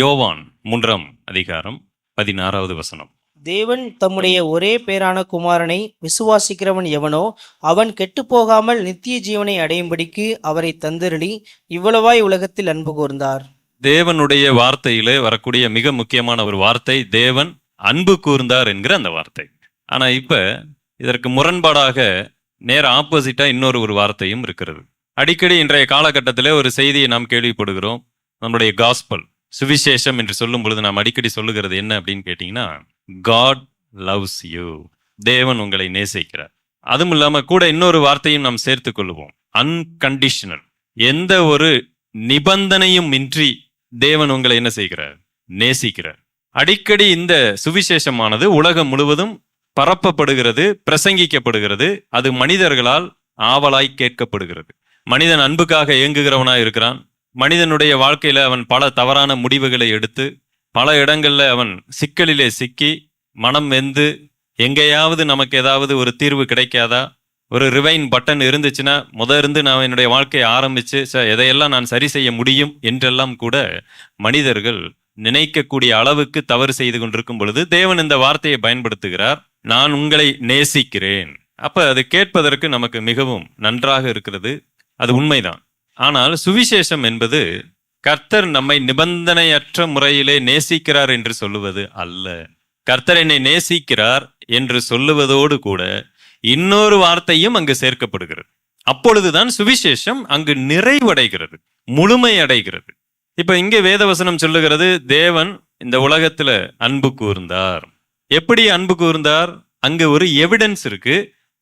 யோவான் மூன்றாம் அதிகாரம் பதினாறாவது வசனம். தேவன் தம்முடைய ஒரே பேரான குமாரனை விசுவாசிக்கிறவன் எவனோ அவன் கெட்டுப்போகாமல் நித்திய ஜீவனை அடையும்படிக்கு அவரை தந்தருளி இவ்வளவாய் உலகத்தில் அன்பு கூர்ந்தார். தேவனுடைய வார்த்தையிலே வரக்கூடிய மிக முக்கியமான ஒரு வார்த்தை தேவன் அன்பு கூர்ந்தார் என்கிற அந்த வார்த்தை. ஆனா இப்ப இதற்கு முரண்பாடாக நேர ஆப்போசிட்டா இன்னொரு ஒரு வார்த்தையும் இருக்கிறது. அடிக்கடி இன்றைய காலகட்டத்திலே ஒரு செய்தியை நாம் கேள்விப்படுகிறோம் நம்முடைய காஸ்பல் சுவிசேஷம் என்று சொல்லும் பொழுது நாம் அடிக்கடி சொல்லுகிறது என்ன அப்படின்னு கேட்டீங்கன்னா காட் லவ்ஸ் யூ தேவன் உங்களை நேசிக்கிறார். அதுவும் இல்லாமல் கூட இன்னொரு வார்த்தையும் நாம் சேர்த்து கொள்ளுவோம் அன்கண்டிஷனல் எந்த ஒரு நிபந்தனையும் இன்றி தேவன் உங்களை என்ன செய்கிறார்? நேசிக்கிறார். அடிக்கடி இந்த சுவிசேஷமானது உலகம் முழுவதும் பரப்பப்படுகிறது பிரசங்கிக்கப்படுகிறது. அது மனிதர்களால் ஆவலாய் கேட்கப்படுகிறது. மனிதன் அன்புக்காக இயங்குகிறவனாக இருக்கிறான். மனிதனுடைய வாழ்க்கையில் அவன் பல தவறான முடிவுகளை எடுத்து பல இடங்களில் அவன் சிக்கலிலே சிக்கி மனம் வெந்து எங்கேயாவது நமக்கு ஏதாவது ஒரு தீர்வு கிடைக்காதா? ஒரு ரிவைன் பட்டன் இருந்துச்சுன்னா முத இருந்து நான் என்னுடைய வாழ்க்கையை ஆரம்பித்து ச எதையெல்லாம் நான் சரி செய்ய முடியும் என்றெல்லாம் கூட மனிதர்கள் நினைக்கக்கூடிய அளவுக்கு தவறு செய்து கொண்டிருக்கும் பொழுது தேவன் இந்த வார்த்தையை பயன்படுத்துகிறார் நான் உங்களை நேசிக்கிறேன். அப்போ அது கேட்பதற்கு நமக்கு மிகவும் நன்றாக இருக்கிறது. அது உண்மைதான். ஆனால் சுவிசேஷம் என்பது கர்த்தர் நம்மை நிபந்தனையற்ற முறையிலே நேசிக்கிறார் என்று சொல்லுவது அல்ல. கர்த்தர் என்னை நேசிக்கிறார் என்று சொல்லுவதோடு கூட இன்னொரு வார்த்தையும் அங்கு சேர்க்கப்படுகிறது. அப்பொழுதுதான் சுவிசேஷம் அங்கு நிறைவடைகிறது முழுமை அடைகிறது இப்ப இங்கே வேதவசனம் சொல்லுகிறது தேவன் இந்த உலகத்துல அன்பு கூர்ந்தார். எப்படி அன்பு கூர்ந்தார்? அங்கு ஒரு எவிடன்ஸ் இருக்கு.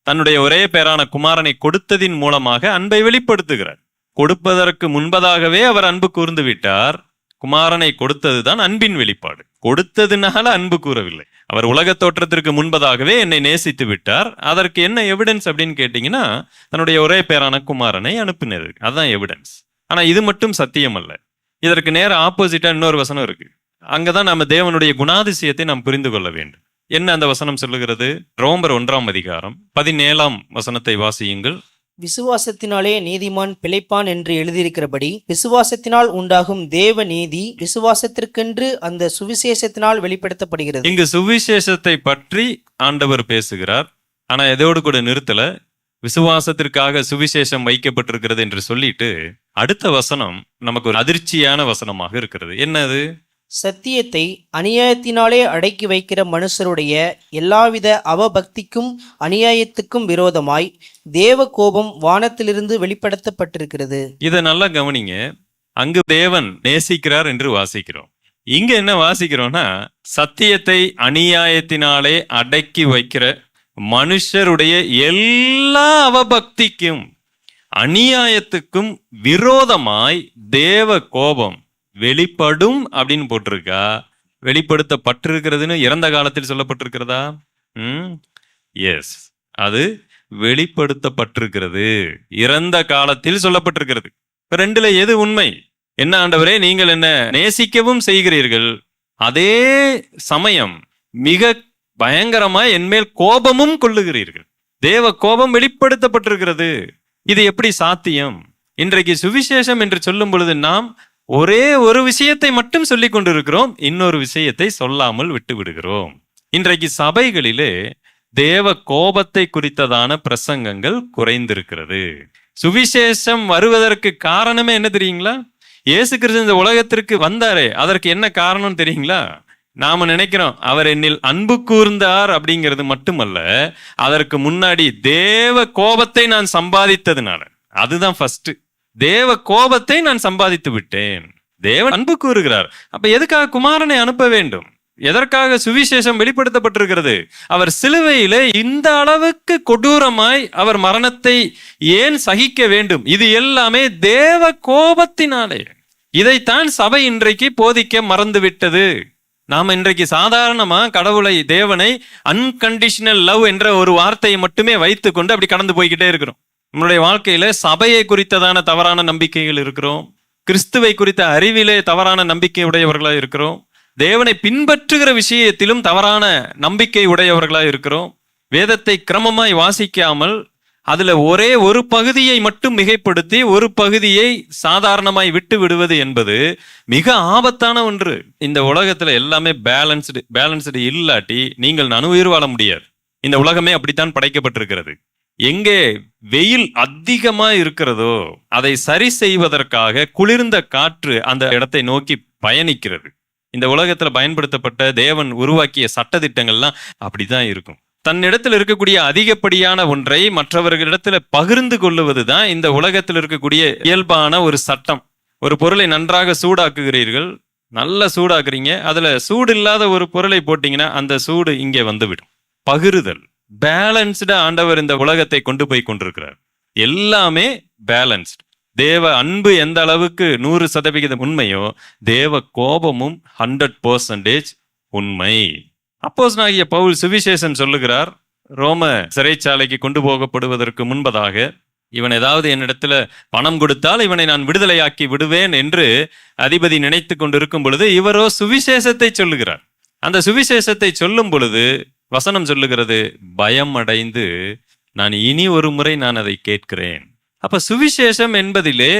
தன்னுடைய ஒரே பேரான குமாரனை கொடுத்ததின் மூலமாக அன்பை வெளிப்படுத்துகிறார். கொடுப்பதற்கு முன்பதாகவே அவர் அன்பு கூர்ந்து விட்டார் குமாரனை கொடுத்ததுதான் அன்பின் வெளிப்பாடு. கொடுத்ததுனால அன்பு கூறவில்லை. அவர் உலகத் தோற்றத்திற்கு முன்பதாகவே என்னை நேசித்து விட்டார். அதற்கு என்ன எவிடன்ஸ் அப்படின்னு கேட்டீங்கன்னா தன்னுடைய ஒரே பேரான குமாரனை அனுப்பினது. அதுதான் எவிடன்ஸ் ஆனா இது மட்டும் சத்தியம் அல்ல. இதற்கு நேர ஆப்போசிட்டா இன்னொரு வசனம் இருக்கு. அங்கதான் நம்ம தேவனுடைய குணாதிசயத்தை நாம் புரிந்து கொள்ள வேண்டும். என்ன அந்த வசனம் சொல்லுகிறது? ரோமர் ஒன்றாம் அதிகாரம் பதினேழாம் வசனத்தை வாசியுங்கள். விசுவாசத்தினாலே நீதிமான் பிழைப்பான் என்று எழுதியிருக்கிறபடி விசுவாசத்தினால் உண்டாகும் தேவ நீதி விசுவாசத்திற்கென்று அந்த சுவிசேஷத்தினால் வெளிப்படுத்தப்படுகிறது. இங்கு சுவிசேஷத்தை பற்றி ஆண்டவர் பேசுகிறார். ஆனா எதோடு கூட நிறுத்தல. விசுவாசத்திற்காக சுவிசேஷம் வைக்கப்பட்டிருக்கிறது என்று சொல்லிட்டு அடுத்த வசனம் நமக்கு ஒரு அதிர்ச்சியான வசனமாக இருக்கிறது. என்னது? சத்தியத்தை அநியாயத்தினாலே அடக்கி வைக்கிற மனுஷருடைய எல்லாவித அவபக்திக்கும் அநியாயத்துக்கும் விரோதமாய் தேவ கோபம் வானத்திலிருந்து வெளிப்படுத்தப்பட்டிருக்கிறது. இதை நல்லா கவனிங்க. அங்கு தேவன் நேசிக்கிறார் என்று வாசிக்கிறோம். இங்க என்ன வாசிக்கிறோம்னா சத்தியத்தை அநியாயத்தினாலே அடக்கி வைக்கிற மனுஷருடைய எல்லா அவபக்திக்கும் அநியாயத்துக்கும் விரோதமாய் தேவ கோபம் வெளிப்படும் அப்படின்னு போட்டிருக்கா? வெளிப்படுத்தப்பட்டிருக்கிறதுன்னு இறந்த காலத்தில் சொல்லப்பட்டிருக்கிறதா? ம். எஸ் அது வெளிப்படுத்தப்பட்டிருக்கிறது. இறந்த காலத்தில் சொல்லப்பட்டிருக்கிறது. இப்ப ரெண்டுல எது உண்மை? என்ன ஆண்டவரே நீங்கள் என்ன நேசிக்கவும் செய்கிறீர்கள். அதே சமயம் மிக பயங்கரமா என்மேல் கோபமும் கொள்ளுகிறீர்கள். தேவ கோபம் வெளிப்படுத்தப்பட்டிருக்கிறது. இது எப்படி சாத்தியம்? இன்றைக்கு சுவிசேஷம் என்று சொல்லும் பொழுது நாம் ஒரே ஒரு விஷயத்தை மட்டும் சொல்லி கொண்டிருக்கிறோம் இன்னொரு விஷயத்தை சொல்லாமல் விட்டு விடுகிறோம் இன்றைக்கு சபைகளிலே தேவ கோபத்தை குறித்ததான பிரசங்கங்கள் குறைந்திருக்கிறது. சுவிசேஷம் வருவதற்கு காரணமே என்ன தெரியுங்களா? இயேசு கிறிஸ்து இந்த உலகத்திற்கு வந்தாரே அதற்கு என்ன காரணம் தெரியுங்களா? நாம நினைக்கிறோம் அவர் என்னில் அன்பு கூர்ந்தார் அப்படிங்கிறது மட்டுமல்ல அதற்கு முன்னாடி தேவ கோபத்தை நான் சம்பாதித்ததுனால. அதுதான் ஃபர்ஸ்ட் தேவ கோபத்தை நான் சம்பாதித்து விட்டேன். தேவன் அன்பு கூறுகிறார். அப்ப எதுக்காக குமாரனை அனுப்ப வேண்டும்? எதற்காக சுவிசேஷம் வெளிப்படுத்தப்பட்டிருக்கிறது? அவர் சிலுவையிலே இந்த அளவுக்கு கொடூரமாய் அவர் மரணத்தை ஏன் சகிக்க வேண்டும்? இது எல்லாமே தேவ கோபத்தினாலே. இதைத்தான் சபை இன்றைக்கு போதிக்க மறந்துவிட்டது. நாம் இன்றைக்கு சாதாரணமா கடவுளை தேவனை அன்கண்டிஷனல் லவ் என்ற ஒரு வார்த்தையை மட்டுமே வைத்துக்கொண்டு அப்படி கடந்து போய்கிட்டே இருக்கிறோம். நம்மளுடைய வாழ்க்கையில சபையை குறித்ததான தவறான நம்பிக்கைகள் இருக்கிறோம். கிறிஸ்துவை குறித்த அறிவிலே தவறான நம்பிக்கை உடையவர்களாக இருக்கிறோம். தேவனை பின்பற்றுகிற விஷயத்திலும் தவறான நம்பிக்கை உடையவர்களாக இருக்கிறோம். வேதத்தை கிரமமாய் வாசிக்காமல் அதுல ஒரே ஒரு பகுதியை மட்டும் மிகைப்படுத்தி ஒரு பகுதியை சாதாரணமாய் விட்டு விடுவது என்பது மிக ஆபத்தான ஒன்று. இந்த உலகத்துல எல்லாமே பேலன்ஸ்டு பேலன்ஸ்டு இல்லாட்டி நீங்கள் நனு உயிர் வாழ முடியாது. இந்த உலகமே அப்படித்தான் படைக்கப்பட்டிருக்கிறது. எங்கே வெயில் அதிகமா இருக்கிறதோ அதை சரி செய்வதற்காக குளிர்ந்த காற்று அந்த இடத்தை நோக்கி பயணிக்கிறது. இந்த உலகத்துல பயன்படுத்தப்பட்ட தேவன் உருவாக்கிய சட்டதிட்டங்கள்லாம் அப்படிதான் இருக்கும். தன்னிடத்தில் இருக்கக்கூடிய அதிகப்படியான ஒன்றை மற்றவர்களிடத்துல பகிர்ந்து கொள்ளுவதுதான் இந்த உலகத்தில் இருக்கக்கூடிய இயல்பான ஒரு சட்டம். ஒரு பொருளை நன்றாக சூடாக்குகிறீர்கள் நல்ல சூடாக்குறீங்க அதுல சூடு இல்லாத ஒரு பொருளை போட்டீங்கன்னா அந்த சூடு இங்கே வந்துவிடும். பகிருதல். பேலன்ஸ்டா ஆண்டவர் இந்த உலகத்தை கொண்டு போய் கொண்டிருக்கிறார். எல்லாமே பேலன்ஸ்ட் தேவ அன்பு எந்த அளவுக்கு நூறு சதவிகிதம் உண்மையோ தேவ கோபமும் ஹண்ட்ரட் பர்சன்டேஜ் உண்மை. அப்போஸ் ஆகிய பவுல் சுவிசேஷன் சொல்லுகிறார் ரோம சிறைச்சாலைக்கு கொண்டு போகப்படுவதற்கு முன்பதாக இவன் ஏதாவது என்னிடத்துல பணம் கொடுத்தால் இவனை நான் விடுதலையாக்கி விடுவேன் என்று அதிபதி நினைத்து கொண்டிருக்கும் பொழுது இவரோ சுவிசேஷத்தை சொல்லுகிறார். அந்த சுவிசேஷத்தை சொல்லும் பொழுது வசனம் சொல்லுகிறது பயம் அடைந்து நான் இனி ஒரு முறை நான் அதை கேட்கிறேன். அப்ப சுவிசேஷம் என்பதிலே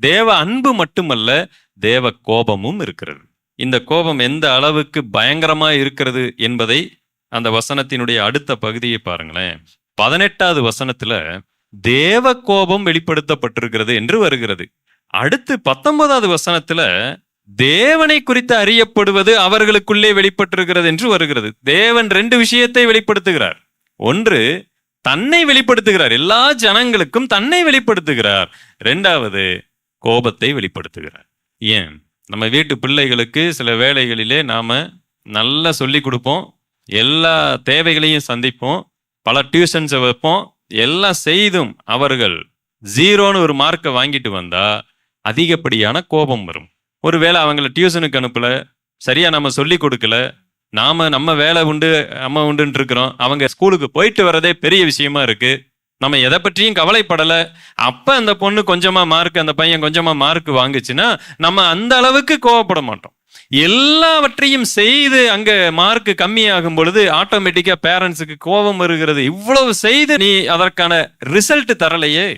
தேவ அன்பு மட்டுமல்ல தேவ கோபமும் இருக்கிறது. இந்த கோபம் எந்த அளவுக்கு பயங்கரமா இருக்கிறது என்பதை அந்த வசனத்தினுடைய அடுத்த பகுதியை பாருங்களேன். பதினெட்டாவது வசனத்துல தேவ கோபம் வெளிப்படுத்தப்பட்டிருக்கிறது என்று வருகிறது. அடுத்து பத்தொன்பதாவது வசனத்துல தேவனை குறித்து அறியப்படுவது அவர்களுக்குள்ளே வெளிப்பட்டிருக்கிறது என்று வருகிறது. தேவன் ரெண்டு விஷயத்தை வெளிப்படுத்துகிறார். ஒன்று தன்னை வெளிப்படுத்துகிறார். எல்லா ஜனங்களுக்கும் தன்னை வெளிப்படுத்துகிறார். ரெண்டாவது கோபத்தை வெளிப்படுத்துகிறார். ஏன்? நம்ம வீட்டு பிள்ளைகளுக்கு சில வேலைகளிலே நாம நல்லா சொல்லி கொடுப்போம். எல்லா தேவைகளையும் சந்திப்போம். பல டியூஷன்ஸை வைப்போம். எல்லாம் செய்தும் அவர்கள் ஜீரோன்னு ஒரு மார்க்கை வாங்கிட்டு வந்தா அதிகப்படியான கோபம் வரும். ஒருவேளை அவங்கள டியூஷனுக்கு அனுப்பல சரியாக நம்ம சொல்லி கொடுக்கல நாம் நம்ம வேலை உண்டு நம்ம உண்டுன்ட்டு இருக்கிறோம். அவங்க ஸ்கூலுக்கு போயிட்டு வரதே பெரிய விஷயமா இருக்குது நம்ம எதை பற்றியும் கவலைப்படலை. அப்போ அந்த பொண்ணு கொஞ்சமாக மார்க் அந்த பையன் கொஞ்சமாக மார்க் வாங்குச்சுன்னா நம்ம அந்த அளவுக்கு கோவப்பட மாட்டோம். எல்லாவற்றையும் செய்து அங்கே மார்க் கம்மியாகும் பொழுது ஆட்டோமேட்டிக்காக பேரண்ட்ஸுக்கு கோபம் வருகிறது. இவ்வளவு செய்து நீ அதற்கான ரிசல்ட் தரலையே.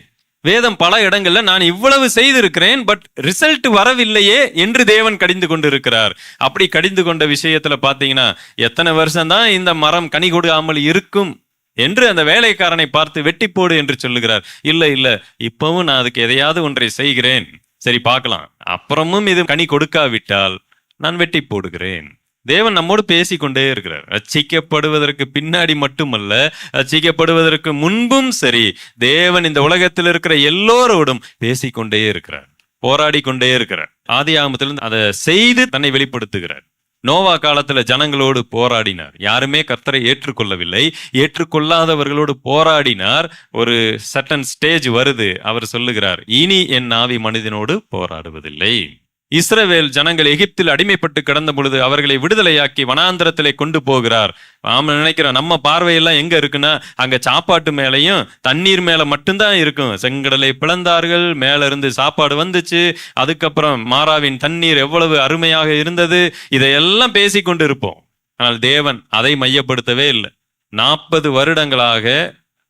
வேதம் பல இடங்கள்ல நான் இவ்வளவு செய்திருக்கிறேன் பட் ரிசல்ட் வரவில்லையே என்று தேவன் கடிந்து கொண்டிருக்கிறார். அப்படி கடிந்து கொண்ட விஷயத்துல பாத்தீங்கன்னா எத்தனை வருஷம்தான் இந்த மரம் கனி கொடுக்காமல் இருக்கும் என்று அந்த வேலைக்காரனை பார்த்து வெட்டி போடு என்று சொல்லுகிறார். இல்ல இல்ல இப்பவும் நான் அதுக்கு எதையாவது ஒன்றை செய்கிறேன். சரி பார்க்கலாம். அப்புறமும் இது கனி கொடுக்காவிட்டால் நான் வெட்டி போடுகிறேன். தேவன் நம்மோடு பேசிக்கொண்டே இருக்கிறார். ரச்சிக்கப்படுவதற்கு பின்னாடி மட்டுமல்ல ரச்சிக்கப்படுவதற்கு முன்பும் சரி தேவன் இந்த உலகத்தில் இருக்கிற எல்லோரோடும் பேசிக்கொண்டே இருக்கிறார் போராடி கொண்டே இருக்கிறார். ஆதி ஆகமத்திலிருந்து அதை செய்து தன்னை வெளிப்படுத்துகிறார். நோவா காலத்துல ஜனங்களோடு போராடினார். யாருமே கர்த்தரை ஏற்றுக்கொள்ளவில்லை. ஏற்றுக்கொள்ளாதவர்களோடு போராடினார். ஒரு சட்டன் ஸ்டேஜ் வருது. அவர் சொல்லுகிறார் இனி என் ஆவி மனிதனோடு போராடுவதில்லை. இஸ்ரவேல் ஜனங்கள் எகிப்தில் அடிமைப்பட்டு கிடந்த பொழுது அவர்களை விடுதலையாக்கி வனாந்திரத்திலே கொண்டு போகிறார். நாம நினைக்கிறோம் நம்ம பார்வையெல்லாம் எங்க இருக்குன்னா அங்க சாப்பாட்டு மேலையும் தண்ணீர் மேல மட்டும்தான் இருக்கும். செங்கடலை பிளந்தார்கள் மேல இருந்து சாப்பாடு வந்துச்சு அதுக்கப்புறம் மாறாவின் தண்ணீர் எவ்வளவு அருமையாக இருந்தது இதையெல்லாம் பேசி கொண்டு இருப்போம் ஆனால் தேவன் அதை மையப்படுத்தவே இல்லை. நாற்பது வருடங்களாக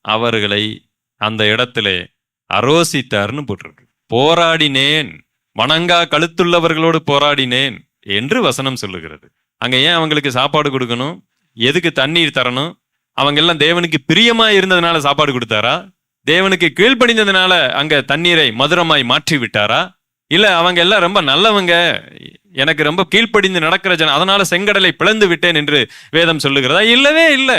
அவர்களை அந்த இடத்திலே அரோசித்தார்னு போட்டிருக்கு. போராடினேன். வணங்கா கழுத்துள்ளவர்களோடு போராடினேன் என்று வசனம் சொல்லுகிறது. அங்க ஏன் அவங்களுக்கு சாப்பாடு கொடுக்கணும்? எதுக்கு தண்ணீர் தரணும்? அவங்க எல்லாம் தேவனுக்கு பிரியமா இருந்ததுனால சாப்பாடு கொடுத்தாரா? தேவனுக்கு கீழ்ப்பணிந்ததுனால அங்க தண்ணீரை மதுரமாய் மாற்றி விட்டாரா இல்ல அவங்க எல்லாம் ரொம்ப நல்லவங்க. எனக்கு ரொம்ப கீழ்ப்படிந்து நடக்கிற ஜன அதனால செங்கடலை பிளந்து விட்டேன் என்று வேதம் சொல்லுகிறதா? இல்லவே இல்லை.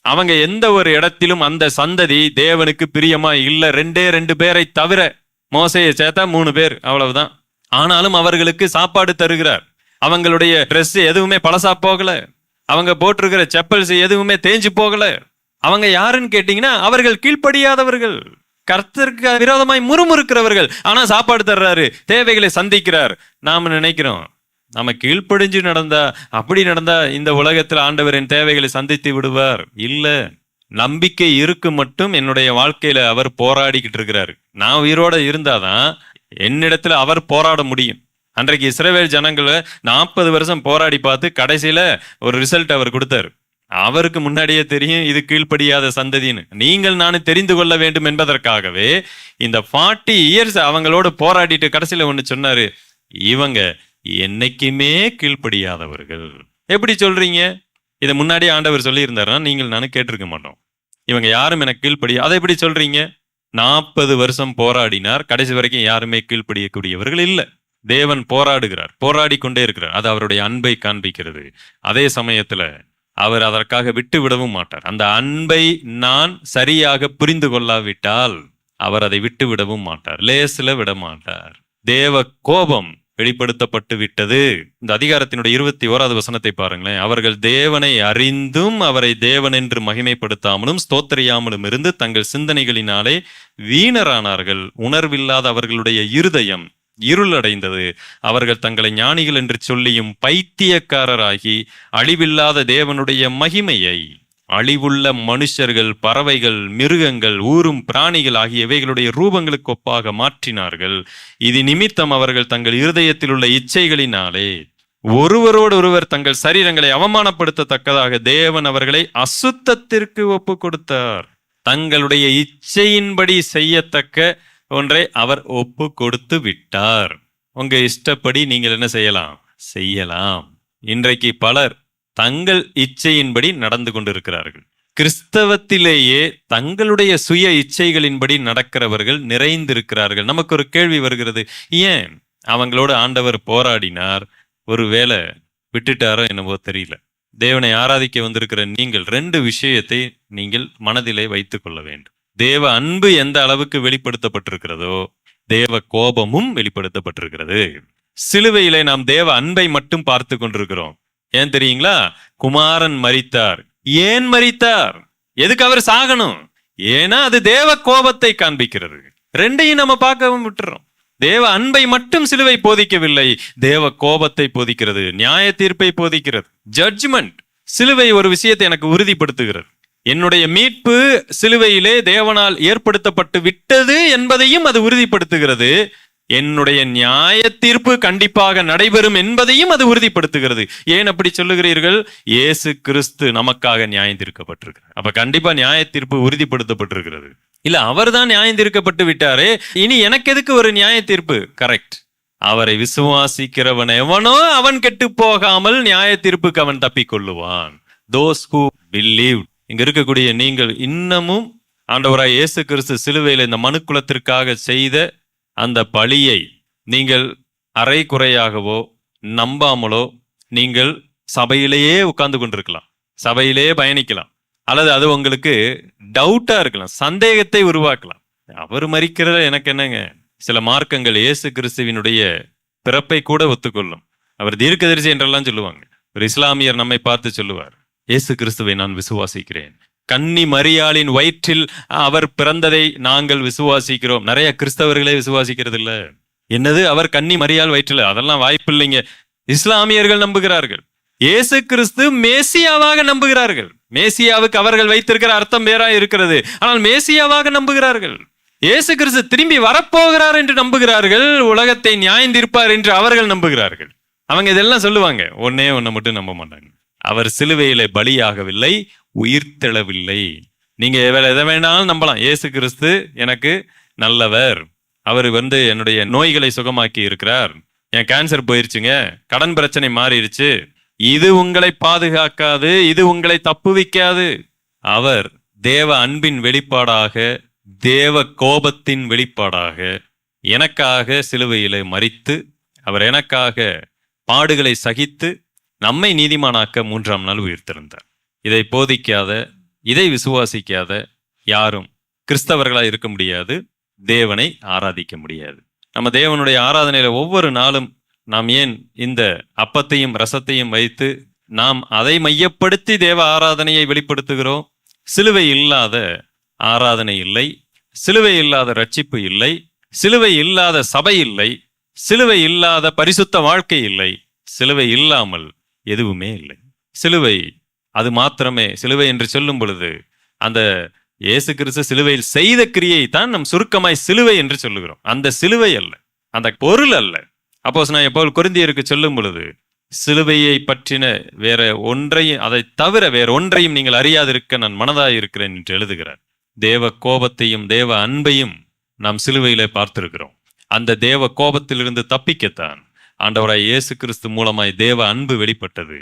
அவங்க எந்த ஒரு இடத்திலும் அந்த சந்ததி தேவனுக்கு பிரியமா இல்லை. ரெண்டே ரெண்டு பேரை தவிர மோசையை சேர்த்தா மூணு பேர் அவ்வளவுதான். ஆனாலும் அவர்களுக்கு சாப்பாடு தருகிறார். அவங்களுடைய ட்ரெஸ் எதுவுமே பழசா போகல. அவங்க போட்டிருக்கிற செப்பல்ஸ் எதுவுமே தேஞ்சு போகல. அவங்க யாருன்னு கேட்டீங்கன்னா அவர்கள் கீழ்ப்படியாதவர்கள். கர்த்தருக்கு விரோதமாய் முறுமுறுக்கிறவர்கள். ஆனா சாப்பாடு தர்றாரு தேவைகளை சந்திக்கிறார். நாம நினைக்கிறோம் நம்ம கீழ்ப்படிஞ்சு நடந்தா அப்படி நடந்தா இந்த உலகத்தில் ஆண்டவரின் தேவைகளை சந்தித்து விடுவார். இல்லை. நம்பிக்கை இருக்கு மட்டும் என்னுடைய வாழ்க்கையில அவர் போராடிக்கிட்டு இருக்கிறாரு. நான் உயிரோட இருந்தாதான் என்னிடத்துல அவர் போராட முடியும். அன்றைக்கு இஸ்ரவேல் ஜனங்களை நாற்பது வருஷம் போராடி பார்த்து கடைசியில ஒரு ரிசல்ட் அவர் கொடுத்தாரு. அவருக்கு முன்னாடியே தெரியும் இது கீழ்ப்படியாத சந்ததின்னு. நீங்கள் நானும் தெரிந்து கொள்ள வேண்டும் என்பதற்காகவே இந்த ஃபார்ட்டி இயர்ஸ் அவங்களோட போராடிட்டு கடைசியில ஒன்று சொன்னாரு இவங்க என்னைக்குமே கீழ்ப்படியாதவர்கள். எப்படி சொல்றீங்க? இதை முன்னாடி ஆண்டவர் சொல்லியிருந்தாருன்னா நீங்கள் நானும் கேட்டிருக்க மாட்டோம். இவங்க யாரும் எனக்கு கீழ்ப்படி அதை எப்படி சொல்றீங்க? நாற்பது வருஷம் போராடினார் கடைசி வரைக்கும் யாருமே கீழ்ப்படியக்கூடியவர்கள் இல்லை. தேவன் போராடுகிறார் போராடி கொண்டே இருக்கிறார். அது அவருடைய அன்பை காண்பிக்கிறது. அதே சமயத்துல அவர் அதற்காக விட்டு விடவும் மாட்டார். அந்த அன்பை நான் சரியாக புரிந்து கொள்ளாவிட்டால் அவர் அதை விட்டு விடவும் மாட்டார். லேசில் விட மாட்டார். தேவ கோபம் வெளிப்படுத்தப்பட்டு விட்டது. இந்த அதிகாரத்தினுடைய இருபத்தி ஓராவது வசனத்தை பாருங்களேன். அவர்கள் தேவனை அறிந்தும் அவரை தேவன் என்று மகிமைப்படுத்தாமலும் ஸ்தோத்தரியாமலும் இருந்து தங்கள் சிந்தனைகளினாலே வீணரானார்கள். உணர்வில்லாத அவர்களுடைய இருதயம் இருளடைந்தது. அவர்கள் தங்களை ஞானிகள் என்று சொல்லியும் பைத்தியக்காரராகி அழிவில்லாத தேவனுடைய மகிமையை அழிவுள்ள மனுஷர்கள் பறவைகள் மிருகங்கள் ஊரும் பிராணிகள் ஆகியவைகளுடைய ரூபங்களுக்கு ஒப்பாக மாற்றினார்கள். இது நிமித்தம் அவர்கள் தங்கள் இருதயத்தில் உள்ள இச்சைகளினாலே ஒருவரோடு ஒருவர் தங்கள் சரீரங்களை அவமானப்படுத்தத்தக்கதாக தேவன் அவர்களை அசுத்தத்திற்கு ஒப்பு கொடுத்தார் தங்களுடைய இச்சையின்படி செய்யத்தக்க ஒன்றை அவர் ஒப்பு கொடுத்து விட்டார். உங்க இஷ்டப்படி நீங்கள் என்ன செய்யலாம்? செய்யலாம். இன்றைக்கு பலர் தங்கள் இச்சையின்படி நடந்து கொண்டிருக்கிறார்கள். கிறிஸ்தவத்திலேயே தங்களுடைய சுய இச்சைகளின்படி நடக்கிறவர்கள் நிறைந்திருக்கிறார்கள். நமக்கு ஒரு கேள்வி வருகிறது. ஏன் அவங்களோட ஆண்டவர் போராடினார்? ஒருவேளை விட்டுட்டாரோ என்னவோ தெரியல. தேவனை ஆராதிக்க வந்திருக்கிற நீங்கள் ரெண்டு விஷயத்தை நீங்கள் மனதிலே வைத்துக் கொள்ள வேண்டும். தேவ அன்பு எந்த அளவுக்கு வெளிப்படுத்தப்பட்டிருக்கிறதோ தேவ கோபமும் வெளிப்படுத்தப்பட்டிருக்கிறது. சிலுவையிலே நாம் தேவ அன்பை மட்டும் பார்த்து கொண்டிருக்கிறோம். ஏன் தெரியுங்களா? குமாரன் மரித்தார். ஏன் மரித்தார்? எதுக்கு அவர் சாகணும்? ஏன்னா அது தேவ கோபத்தை காண்பிக்கிறது. ரெண்டையும் நம்ம பார்க்கவும் விட்டுறோம். தேவ அன்பை மட்டும் சிலுவை போதிக்கவில்லை. தேவ கோபத்தை போதிக்கிறது. நியாய தீர்ப்பை போதிக்கிறது. ஜட்ஜ்மெண்ட் சிலுவை ஒரு விஷயத்தை எனக்கு உறுதிப்படுத்துகிறது. என்னுடைய மீட்பு சிலுவையிலே தேவனால் ஏற்படுத்தப்பட்டு விட்டது என்பதையும் அது உறுதிப்படுத்துகிறது. என்னுடைய நியாய தீர்ப்பு கண்டிப்பாக நடைபெறும் என்பதையும் அது உறுதிப்படுத்துகிறது. ஏன் அப்படி சொல்லுகிறீர்கள்? இயேசு கிறிஸ்து நமக்காக நியாயம் தீர்க்கப்பட்டிருக்கிறார். அப்ப கண்டிப்பா நியாய தீர்ப்பு உறுதிப்படுத்தப்பட்டிருக்கிறது. இல்ல அவர்தான் நியாயம் தீர்க்கப்பட்டு விட்டாரே. இனி எனக்கு எதுக்கு ஒரு நியாய தீர்ப்பு? கரெக்ட் அவரை விசுவாசிக்கிறவன் எவனோ அவன் கெட்டு போகாமல் நியாய தீர்ப்புக்கு அவன் தப்பிக்கொள்ளுவான் தோஸ் ஹூ பிலீவ் இங்க இருக்கக்கூடிய நீங்கள் இன்னமும் ஆண்டவராய் இயேசு கிறிஸ்து சிலுவையில் இந்த மனுக்குலத்திற்காக செய்த அந்த பழியை நீங்கள் அரை குறையாகவோ நம்பாமலோ நீங்கள் சபையிலேயே உட்கார்ந்து கொண்டிருக்கலாம். சபையிலேயே பயணிக்கலாம். அல்லது அது உங்களுக்கு டவுட்டாக இருக்கலாம். சந்தேகத்தை உருவாக்கலாம். அவர் மறிக்கிறத எனக்கு என்னங்க? சில மார்க்கங்கள் இயேசு கிறிஸ்துவினுடைய பிறப்பை கூட ஒத்துக்கொள்ளும். அவர் தீர்க்கதரிசி என்றெல்லாம் சொல்லுவாங்க. ஒரு இஸ்லாமியர் நம்மை பார்த்து சொல்லுவார் இயேசு கிறிஸ்துவை நான் விசுவாசிக்கிறேன். கன்னி மரியாளின் வயிற்றில் அவர் பிறந்ததை நாங்கள் விசுவாசிக்கிறோம். நிறைய கிறிஸ்தவர்களே விசுவாசிக்கிறது இல்ல. என்னது? அவர் கன்னி மரியாள் வயிற்றில். அதெல்லாம் வாய்ப்பு இல்லைங்க. இஸ்லாமியர்கள் நம்புகிறார்கள். இயேசு கிறிஸ்து மேசியாவாக நம்புகிறார்கள். மேசியாவுக்கு அவர்கள் வைத்திருக்கிற அர்த்தம் வேறா இருக்கிறது. ஆனால் மேசியாவாக நம்புகிறார்கள். இயேசு கிறிஸ்து திரும்பி வரப்போகிறார் என்று நம்புகிறார்கள். உலகத்தை நியாயந்திருப்பார் என்று அவர்கள் நம்புகிறார்கள். அவங்க இதெல்லாம் சொல்லுவாங்க. ஒன்னே ஒன்னை மட்டும் நம்ப மாட்டாங்க. அவர் சிலுவையிலே பலியாகவில்லை. உயிர்த்தெழவில்லை. நீங்க வேற எதை வேணாலும் நம்பலாம். ஏசு கிறிஸ்து எனக்கு நல்லவர். அவர் வந்து என்னுடைய நோய்களை சுகமாக்கி இருக்கிறார். என் கேன்சர் போயிருச்சுங்க. கடன் பிரச்சனை மாறிடுச்சு. இது உங்களை பாதுகாக்காது. இது உங்களை தப்புவிக்காது. அவர் தேவ அன்பின் வெளிப்பாடாக தேவ கோபத்தின் வெளிப்பாடாக எனக்காக சிலுவையிலே மறித்து அவர் எனக்காக பாடுகளை சகித்து நம்மை நீதிமானாக்க மூன்றாம் நாள் உயிர்த்திருந்தார் இதை போதிக்காத இதை விசுவாசிக்காத யாரும் கிறிஸ்தவர்களாக இருக்க முடியாது தேவனை ஆராதிக்க முடியாது. நம்ம தேவனுடைய ஆராதனையில் ஒவ்வொரு நாளும் நாம் ஏன் இந்த அப்பத்தையும் ரசத்தையும் வைத்து நாம் அதை மையப்படுத்தி தேவ ஆராதனையை வெளிப்படுத்துகிறோம்? சிலுவை இல்லாத ஆராதனை இல்லை சிலுவை இல்லாத ரட்சிப்பு இல்லை சிலுவை இல்லாத சபை இல்லை சிலுவை இல்லாத பரிசுத்த வாழ்க்கை இல்லை சிலுவை இல்லாமல் எதுவுமே இல்லை. சிலுவை அது மாத்திரமே சிலுவை என்று சொல்லும் பொழுது அந்த இயேசு கிறிஸ்து சிலுவையில் செய்த கிரியை தான் நம் சுருக்கமாய் சிலுவை என்று சொல்லுகிறோம். அந்த சிலுவை அல்ல. அந்த பொருள் அல்ல. அப்போ நான் எப்போ குருந்தியருக்கு சொல்லும் பொழுது சிலுவையை பற்றின வேற ஒன்றையும் அதை தவிர வேற ஒன்றையும் நீங்கள் அறியாதிருக்க நான் மனதாக இருக்கிறேன் என்று எழுதுகிறார். தேவ கோபத்தையும் தேவ அன்பையும் நாம் சிலுவையிலே பார்த்திருக்கிறோம். அந்த தேவ கோபத்திலிருந்து தப்பிக்கத்தான் ஆண்டவராய் இயேசு கிறிஸ்து மூலமாய் தேவ அன்பு வெளிப்பட்டது.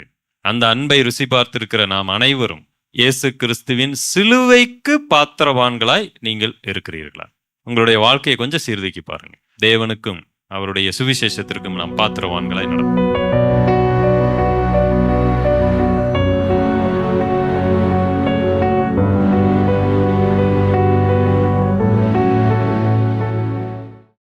அந்த அன்பை ருசி பார்த்திருக்கிற நாம் அனைவரும் இயேசு கிறிஸ்துவின் சிலுவைக்கு பாத்திரவான்களாய் நீங்கள் இருக்கிறீர்களா? உங்களுடைய வாழ்க்கையை கொஞ்சம் சீர்தூக்கி பாருங்க தேவனுக்கும் அவருடைய சுவிசேஷத்திற்கும் நாம் பாத்திரவான்களாய் நடக்கும்